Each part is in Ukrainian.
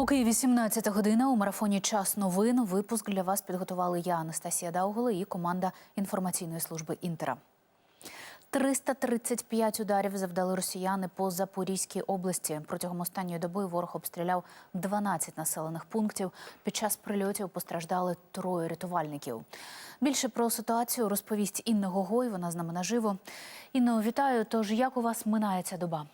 У Києві 17 година у марафоні Час новин. Випуск для вас підготували я, Анастасія Даугола і команда інформаційної служби Інтера. 335 ударів завдали росіяни по Запорізькій області. Протягом останньої доби ворог обстріляв 12 населених пунктів. Під час прильотів постраждали троє рятувальників. Більше про ситуацію розповість Інна Гогой. Вона з нами наживо. Інно, вітаю. Тож як у вас минає ця доба?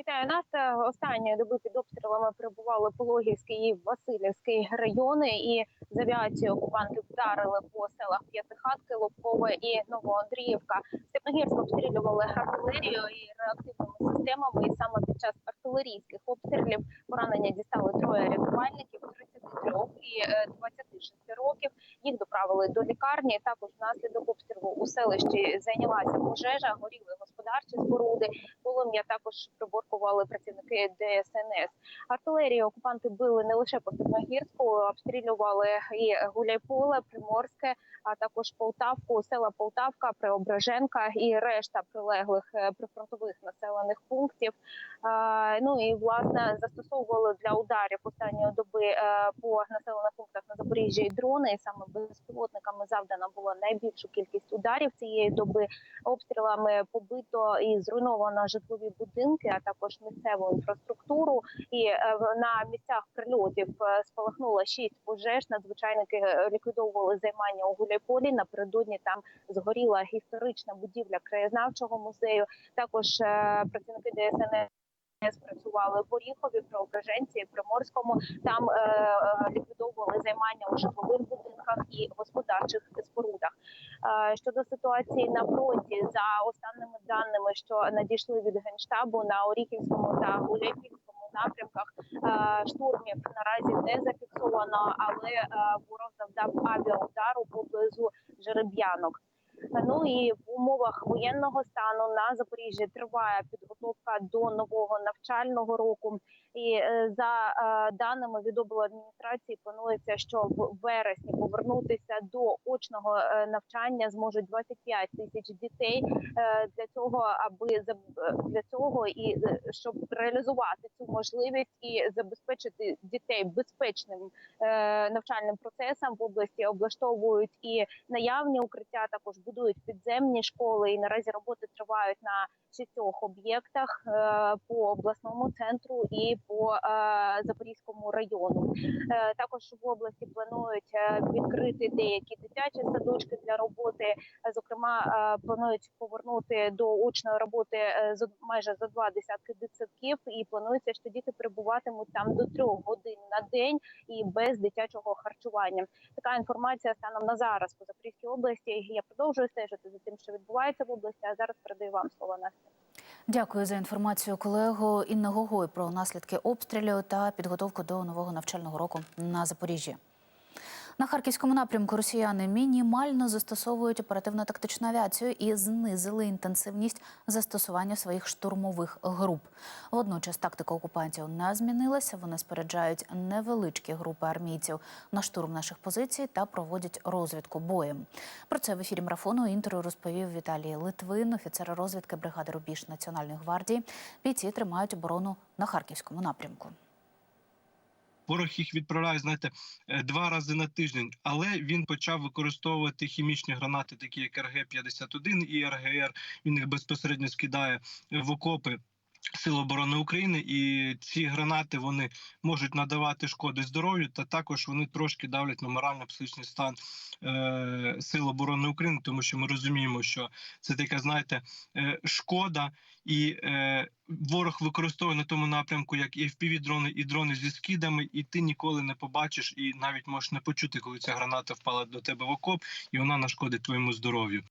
Вітаю нас Е, останньої доби під обстрілами перебували Пологівський і Васильівський райони. І з авіації окупанти вдарили по селах П'ятихатки, Лобкове і Новоандріївка. Степногірськ обстрілювали артилерією і реактивними системами. І саме під час артилерійських обстрілів поранення дістали троє рятувальників 33 і е, 26 років. Їх доправили до лікарні. Також внаслідок обстрілу у селищі зайнялася пожежа, горіли господарчі споруди. Полум'я також приборкували працівники ДСНС. Артилерію окупанти били не лише по Степногірську, обстрілювали і Гуляйполе, Приморське, а також Полтавку, села Полтавка, Преображенка і решта прилеглих е, прифронтових населених пунктів. Ну і власне застосовували для ударів останньої доби е, по населених пунктах на Запоріжжі дрони. І саме безпілотниками завдано було найбільшу кількість ударів цієї доби. Обстрілами побито і зруйновано житлові будинки, а також місцеву інфраструктуру. І е, на місцях прильотів е, спалахнуло шість пожеж. Надзвичайники е, ліквідовували займання у Гуляйполі. Напередодні там згоріла історична будівля краєзнавчого музею. Також працівники ДСНС Спрацювали в Оріхові, Преображенці, Приморському. Там е, ліквідовували займання у житлових будинках і господарчих спорудах. Е, щодо ситуації на фронті, за останніми даними, що надійшли від генштабу на Оріхівському та Гуляйпільському напрямках, е, штурмів наразі не зафіксовано, але е, ворог завдав авіаудару поблизу Жереб'янок. Ну і в умовах воєнного стану на Запоріжжі триває підготовка до нового навчального року. І е, за е, даними від обладміністрації, планується, що в вересні повернутися до очного е, навчання зможуть 25 тисяч дітей. Для цього аби для цього і щоб реалізувати цю можливість і забезпечити дітей безпечним навчальним процесом в області облаштовують і наявні укриття, також будують підземні школи. І наразі роботи тривають на шістьох об'єктах по обласному центру і по е, Запорізькому району. Е, Також в області планують е, відкрити деякі дитячі садочки для роботи. Зокрема, планують повернути до очної роботи е, майже за два десятки дитсадків, і планується, що діти перебуватимуть там до трьох годин на день і без дитячого харчування. Така інформація станом на зараз по Запорізькій області. Я продовжую стежити за тим, що відбувається в області. А зараз передаю вам слово Настя. Дякую за інформацію, колего Інна Гогой про наслідки обстрілів та підготовку до нового навчального року на Запоріжжі. На харківському напрямку росіяни мінімально застосовують оперативно-тактичну авіацію і знизили інтенсивність застосування своїх штурмових груп. Водночас тактика окупантів не змінилася. Вони споряджають невеличкі групи армійців на штурм наших позицій та проводять розвідку боєм. Про це в ефірі марафону інтерв'ю розповів Віталій Литвин, офіцер розвідки бригади Рубіж Національної гвардії. Бійці тримають оборону на харківському напрямку. Ворог їх відправляє, знаєте, е, два рази на тиждень, але він почав використовувати хімічні гранати, такі як РГ-51 і РГР. Він їх безпосередньо скидає в окопи. Сил оборони України і ці гранати вони можуть надавати шкоди здоров'ю, та також вони трошки давлять на морально-психічний стан е, сил оборони України, тому що ми розуміємо, що це така, знаєте, е, шкода, і е, ворог використовує на тому напрямку як і fpv дрони, і дрони зі скидами, і ти ніколи не побачиш, і навіть можеш не почути, коли ця граната впала до тебе в окоп, і вона нашкодить твоєму здоров'ю.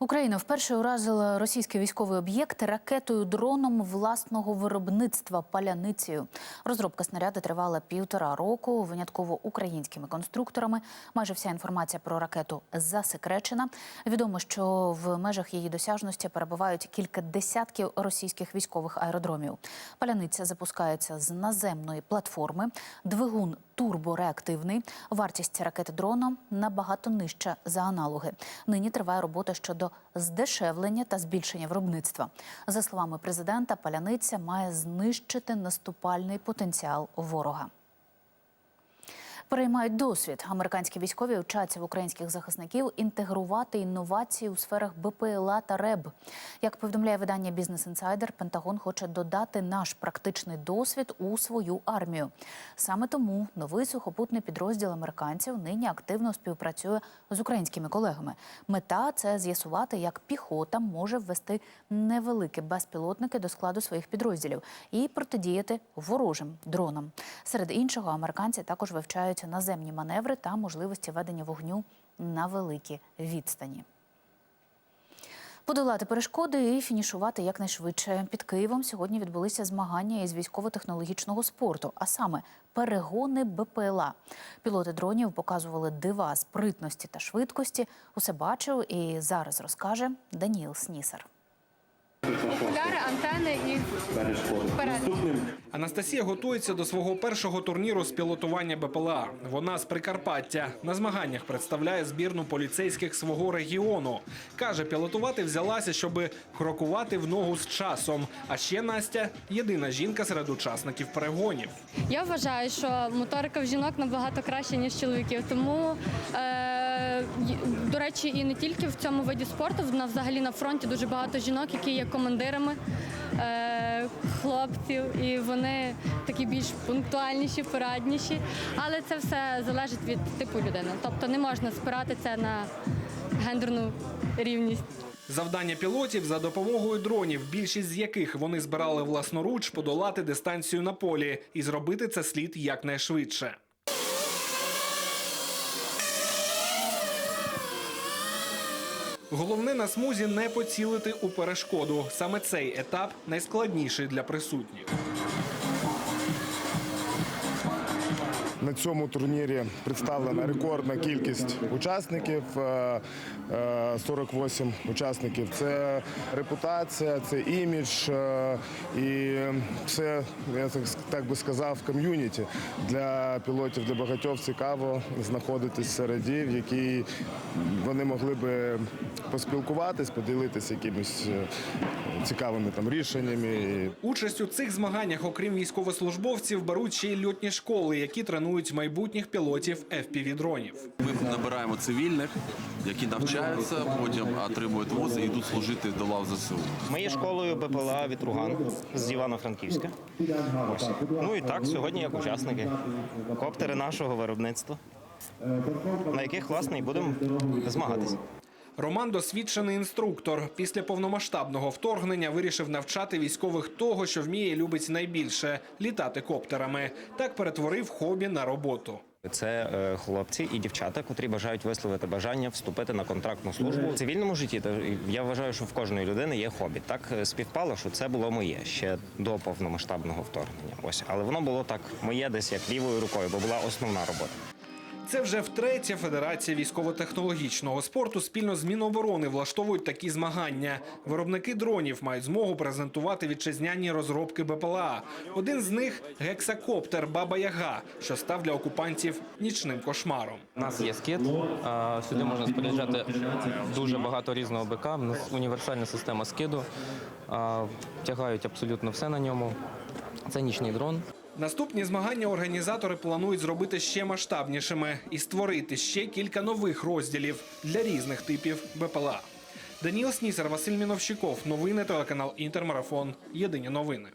Україна вперше уразила російський військовий об'єкт ракетою дроном власного виробництва паляницею. Розробка снаряду тривала півтора року, винятково українськими конструкторами. Майже вся інформація про ракету засекречена. Відомо, що в межах її досяжності перебувають кілька десятків російських військових аеродромів. Паляниця запускається з наземної платформи. Двигун турбореактивний. Вартість ракети дрона набагато нижча за аналоги. Нині триває робота щодо здешевлення та збільшення виробництва. За словами президента, паляниця має знищити наступальний потенціал ворога. Переймають досвід. Американські військові вчаться в українських захисників інтегрувати інновації у сферах БПЛА та РЕБ. Як повідомляє видання Бізнес Інсайдер, Пентагон хоче додати наш практичний досвід у свою армію. Саме тому новий сухопутний підрозділ американців нині активно співпрацює з українськими колегами. Мета це з'ясувати, як піхота може ввести невеликі безпілотники до складу своїх підрозділів і протидіяти ворожим дронам. Серед іншого, американці також вивчають наземні маневри та можливості ведення вогню на великі відстані. Подолати перешкоди і фінішувати якнайшвидше. Під Києвом сьогодні відбулися змагання із військово-технологічного спорту, а саме перегони БПЛА. Пілоти дронів показували дива спритності та швидкості. Усе бачив і зараз розкаже Даніл Снісар. Окуляри, антени і вперед. Анастасія готується до свого першого турніру з пілотування БПЛА. Вона з Прикарпаття. На змаганнях представляє збірну поліцейських свого регіону. Каже, пілотувати взялася, щоб крокувати в ногу з часом. А ще Настя єдина жінка серед учасників перегонів. Я вважаю, що моторика в жінок набагато краще, ніж чоловіків. Тому, е, до речі, і не тільки в цьому виді спорту, на взагалі на фронті дуже багато жінок, які є командирами е, хлопців, і вони такі більш пунктуальніші, порадніші. Але це все залежить від типу людини. Тобто не можна спирати це на гендерну рівність. Завдання пілотів за допомогою дронів, більшість з яких вони збирали власноруч, подолати дистанцію на полі і зробити це слід якнайшвидше. Головне на смузі не поцілити у перешкоду. Саме цей етап найскладніший для присутніх. На цьому турнірі представлена рекордна кількість учасників е, е, 48 учасників. Це репутація, це імідж е, і це я так, би сказав, ком'юніті для пілотів. Для багатьох цікаво знаходитись серед в якій вони могли би поспілкуватись, поділитися якимись е, цікавими там рішеннями. Участь у цих змаганнях, окрім військовослужбовців, беруть ще й льотні школи, які тренують майбутніх пілотів FPV-дронів. Ми набираємо цивільних, які навчаються, потім отримують вузи і йдуть служити до лав ЗСУ. Ми є школою БПЛА Вітруган з Івано-Франківська. Ось. Ну і так, сьогодні як учасники. Коптери нашого виробництва, на яких, власне, і будемо змагатися. Роман досвідчений інструктор. Після повномасштабного вторгнення вирішив навчати військових того, що вміє і любить найбільше літати коптерами. Так перетворив хобі на роботу. Це е, хлопці і дівчата, котрі бажають висловити бажання вступити на контрактну службу в цивільному житті. Я вважаю, що в кожної людини є хобі. Так е, співпало, що це було моє ще до повномасштабного вторгнення. Ось, але воно було так моє десь як лівою рукою, бо була основна робота. Це вже втретє Федерація військово-технологічного спорту спільно з Міноборони влаштовують такі змагання. Виробники дронів мають змогу презентувати вітчизняні розробки БПЛА. Один з них гексакоптер Баба Яга, що став для окупантів нічним кошмаром. У нас є скид, сюди можна споряджати дуже багато різного БК. У нас універсальна система скиду. Тягають абсолютно все на ньому. Це нічний дрон. Наступні змагання організатори планують зробити ще масштабнішими і створити ще кілька нових розділів для різних типів БПЛА. Даніл Снісер, Василь Міновщиков. Новини телеканал Інтермарафон. Єдині новини.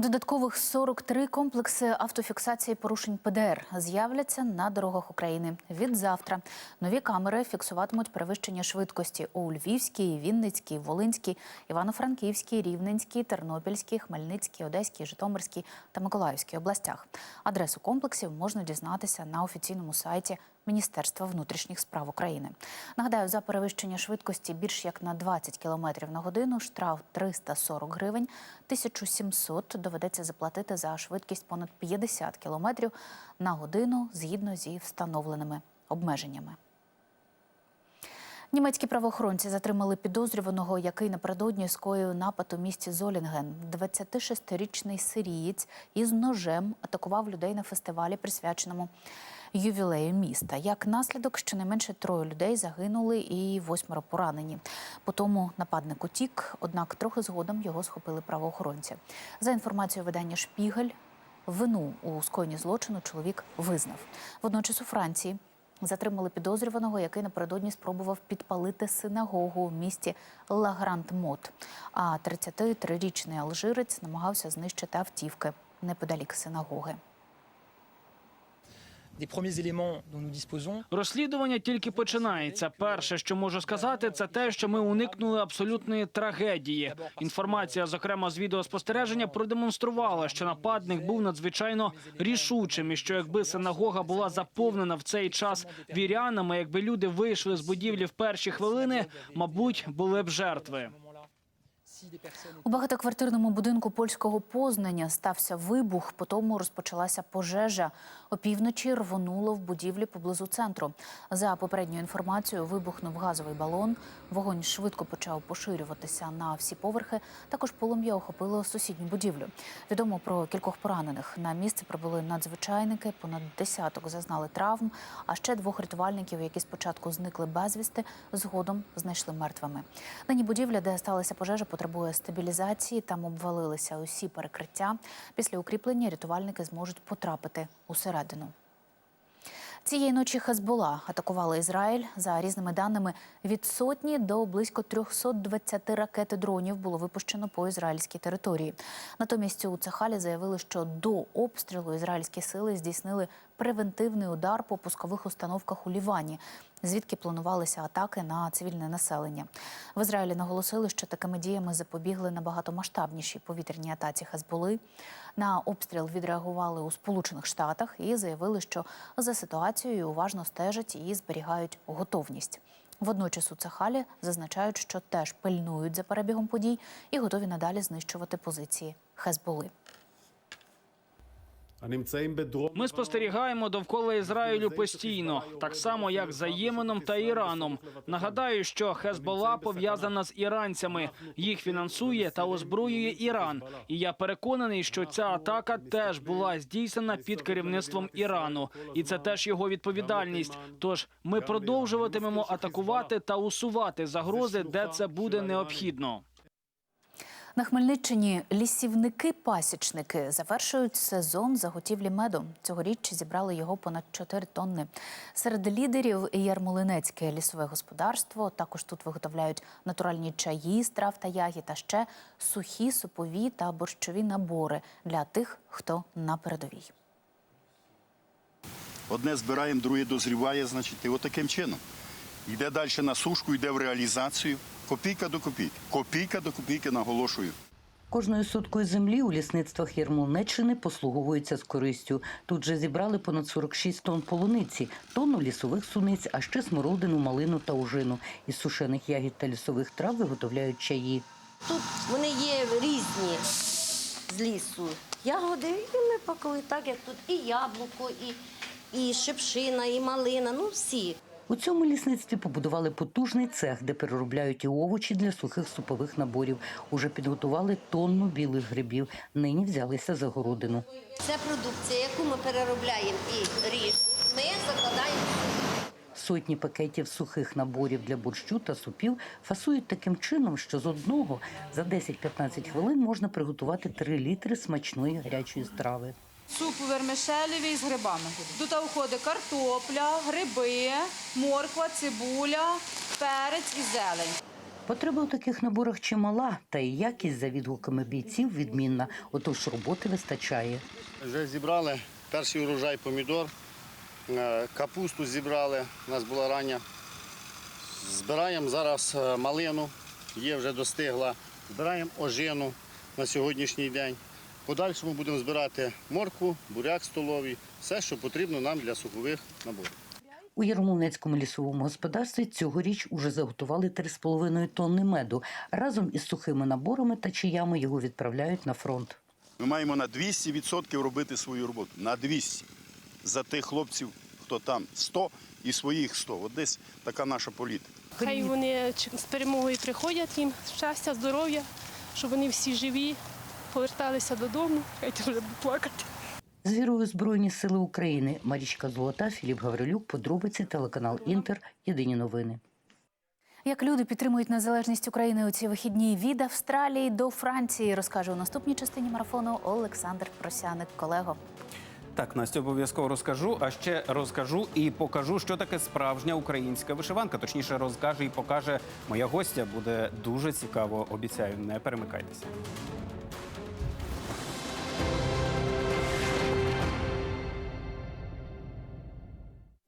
Додаткових 43 комплекси автофіксації порушень ПДР з'являться на дорогах України. Від завтра нові камери фіксуватимуть перевищення швидкості у Львівській, Вінницькій, Волинській, Івано-Франківській, Рівненській, Тернопільській, Хмельницькій, Одеській, Житомирській та Миколаївській областях. Адресу комплексів можна дізнатися на офіційному сайті Міністерства внутрішніх справ України. Нагадаю, за перевищення швидкості більш як на 20 км на годину штраф 340 гривень, 1700 доведеться заплатити за швидкість понад 50 км на годину згідно зі встановленими обмеженнями. Німецькі правоохоронці затримали підозрюваного, який напередодні скоїв напад у місті Золінген. 26-річний сирієць із ножем атакував людей на фестивалі, присвяченому ювілею міста. Як наслідок, щонайменше троє людей загинули і восьмеро поранені. По тому нападник утік, однак трохи згодом його схопили правоохоронці. За інформацією видання Шпігель, вину у скоєнні злочину чоловік визнав. Водночас у Франції затримали підозрюваного, який напередодні спробував підпалити синагогу у місті Лагранд-Мот. А 33-річний алжирець намагався знищити автівки неподалік синагоги. Розслідування тільки починається. Перше, що можу сказати, це те, що ми уникнули абсолютної трагедії. Інформація, зокрема з відеоспостереження, продемонструвала, що нападник був надзвичайно рішучим, і що якби синагога була заповнена в цей час вірянами, якби люди вийшли з будівлі в перші хвилини, мабуть, були б жертви. У багатоквартирному будинку польського Познання стався вибух, по тому розпочалася пожежа. Опівночі рвонуло в будівлі поблизу центру. За попередньою інформацією, вибухнув газовий балон. Вогонь швидко почав поширюватися на всі поверхи. Також полум'я охопило сусідню будівлю. Відомо про кількох поранених. На місце прибули надзвичайники, понад десяток зазнали травм, а ще двох рятувальників, які спочатку зникли безвісти, згодом знайшли мертвими. Нині будівля, де сталася пожежа, потребує стабілізації. Там обвалилися усі перекриття. Після укріплення рятувальники зможуть потрапити усередину. Цієї ночі Хезбола атакували Ізраїль. За різними даними, від сотні до близько 320 ракет і дронів було випущено по ізраїльській території. Натомість у Цехалі заявили, що до обстрілу ізраїльські сили здійснили превентивний удар по пускових установках у Лівані, звідки планувалися атаки на цивільне населення. В Ізраїлі наголосили, що такими діями запобігли набагато масштабнішій повітряній атаці Хезболи. На обстріл відреагували у Сполучених Штатах і заявили, що за ситуацією уважно стежать і зберігають готовність. Водночас у Цехалі зазначають, що теж пильнують за перебігом подій і готові надалі знищувати позиції Хезболи. Ми спостерігаємо довкола Ізраїлю постійно, так само як за Єменом та Іраном. Нагадаю, що Хезбола пов'язана з іранцями. Їх фінансує та озброює Іран. І я переконаний, що ця атака теж була здійснена під керівництвом Ірану, і це теж його відповідальність. Тож ми продовжуватимемо атакувати та усувати загрози, де це буде необхідно. На Хмельниччині лісівники-пасічники завершують сезон заготівлі меду. Цьогоріч зібрали його понад 4 тонни. Серед лідерів Ярмолинецьке лісове господарство. Також тут виготовляють натуральні чаї з трав та ягід, а ще сухі, супові та борщові набори для тих, хто на передовій. Одне збираємо, друге дозріває, значить, і отаким чином. Йде далі на сушку, йде в реалізацію. Копійка до копійки. Копійка до копійки, наголошую. Кожною соткою землі у лісництвах Єрмолнеччини послуговуються з користю. Тут же зібрали понад 46 тонн полуниці, тонну лісових суниць, а ще смородину, малину та ужину. Із сушених ягід та лісових трав виготовляють чаї. Тут вони є різні з лісу. Ягоди, і ми пакуємо так, як тут і яблуко, і, і шипшина, і малина, ну всі. У цьому лісництві побудували потужний цех, де переробляють і овочі для сухих супових наборів. Уже підготували тонну білих грибів. Нині взялися за городину. Це продукція, яку ми переробляємо і ріжемо. Ми закладаємо. Сотні пакетів сухих наборів для борщу та супів фасують таким чином, що з одного за 10-15 хвилин можна приготувати 3 літри смачної гарячої страви. Суп вермишелевий з грибами. Тут входить картопля, гриби, морква, цибуля, перець і зелень. Потреба у таких наборах чимала, та і якість за відгуками бійців відмінна. Отож роботи вистачає. Вже зібрали перший урожай помідор, е, капусту зібрали, у нас була рання. Збираємо зараз е, малину, є вже достигла. Збираємо ожину на сьогоднішній день. Подальшому будемо збирати моркву, буряк столовий, все, що потрібно нам для сухових наборів. У Ярмолинецькому лісовому господарстві цьогоріч уже заготували 3,5 тонни меду. Разом із сухими наборами та чаями його відправляють на фронт. Ми маємо на 200% робити свою роботу. На 200. За тих хлопців, хто там 100 і своїх 100. От десь така наша політика. Хай вони з перемогою приходять їм щастя, здоров'я, щоб вони всі живі, поверталися додому, хай вже плакати. З вірою Збройні Сили України. Марічка Золота, Філіп Гаврилюк, подробиці, телеканал Інтер. Єдині новини. Як люди підтримують незалежність України у ці вихідні від Австралії до Франції, розкаже у наступній частині марафону Олександр Просяник. Колего. Так, Настя, обов'язково розкажу. А ще розкажу і покажу, що таке справжня українська вишиванка. Точніше, розкаже і покаже моя гостя. Буде дуже цікаво. Обіцяю, не перемикайтеся.